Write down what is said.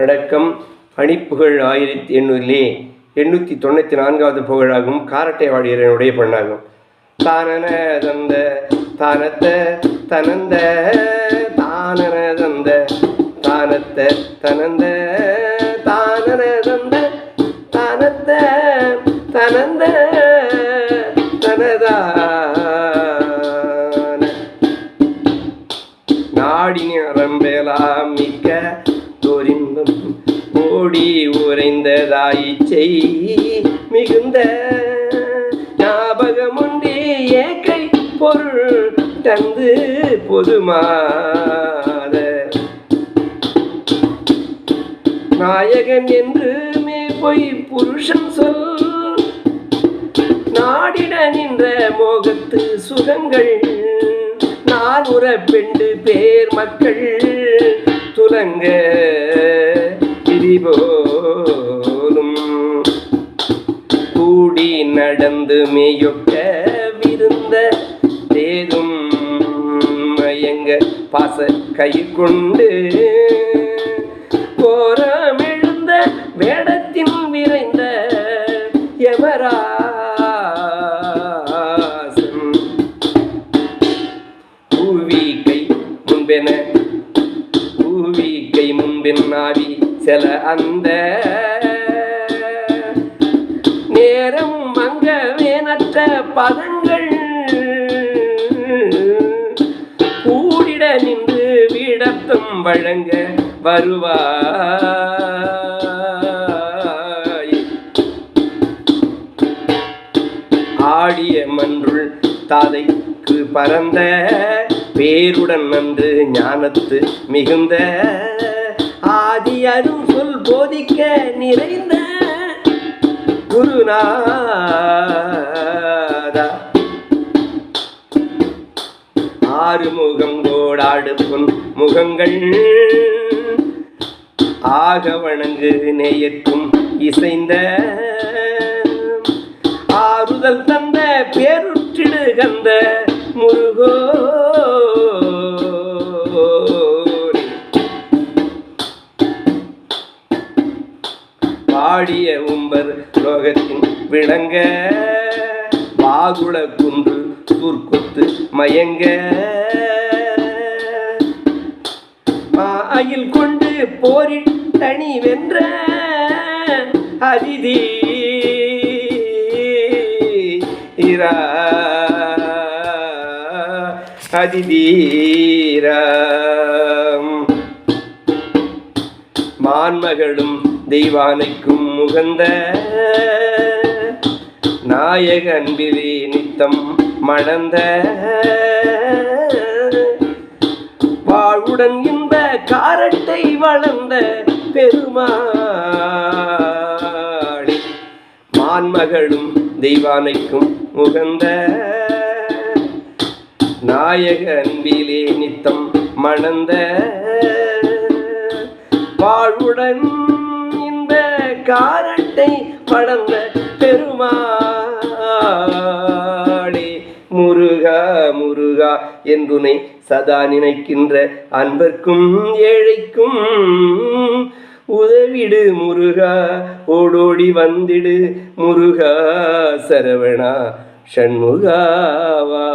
வணக்கம். பணிப்புகழ் ஆயிரத்தி எண்ணூறிலே எண்ணூற்றி தொண்ணூற்றி நான்காவது புகழாகும் காரட்டை வாடியரனுடைய பெண்ணாகும் தானன தந்த தானத்த தனந்த தானன தந்த தானத்த தனந்த தானன தந்த தானத்த தனந்த தனதா. குடி உறைந்ததாய் செய். மிகுந்த ஞாபகமுண்டே ஏக்கை பொருள் தந்து பொதுமாத. நாயகன் என்று மே பொய் புருஷன் சொல். நாடிட நின்ற மோகத்து சுகங்கள். நான் உற பெண்டு பேர் மக்கள். துலங்க போலும் கூடி நடந்து மேயொக்க விருந்த தேதும் மயங்க பாச கை கொண்டு. கோரமெழுந்த வேடத்தின் விரைந்த யமராசன் பூவி கை முன்பென பூவி கை முன்பின் ஆவி செல அந்த நேரம் மங்க வேனற்ற பதங்கள் கூடிட நின்று வீடத்தம் வழங்க வருவாய். ஆடிய மன்றுள் தாதைக்கு பறந்த பேருடன் நன்று ஞானத்து மிகுந்த ஆதி அரும் சொல் போதிக்க நிறைந்த குருநாதா. ஆறு முகம் கோடாடு பொன் முகங்கள் ஆக வணங்கு நேயக்கும் இசைந்த ஆறுதல் தந்த பேருற்றிடு கந்த முருகோ. பாடிய உம்பர் லோகத்தின் விளங்க. வாகுள குன்று தூர்க்கொத்து மயங்க. மாயில் கொண்டு போரில் தனி வென்ற அதிதி. இரா. அதிதீரம். மான்மகளும் தெய்வானைக்கும் முகந்த நாயக அன்பிலே நித்தம் மணந்த வாழ்வுடன் இந்த காரட்டை வளர்ந்த பெருமாடி மான்மகளும் தெய்வானைக்கும் முகந்த நாயக அன்பிலே நித்தம் மணந்த வாழ்வுடன் காரட்டை வளர்ந்த பெருமாளே. முருகா முருகா என்றுனை சதா நினைக்கின்ற அன்பர்க்கும் ஏழைக்கும் உதவிடு முருகா. ஓடோடி வந்திடு முருகா சரவணா ஷண்முகாவா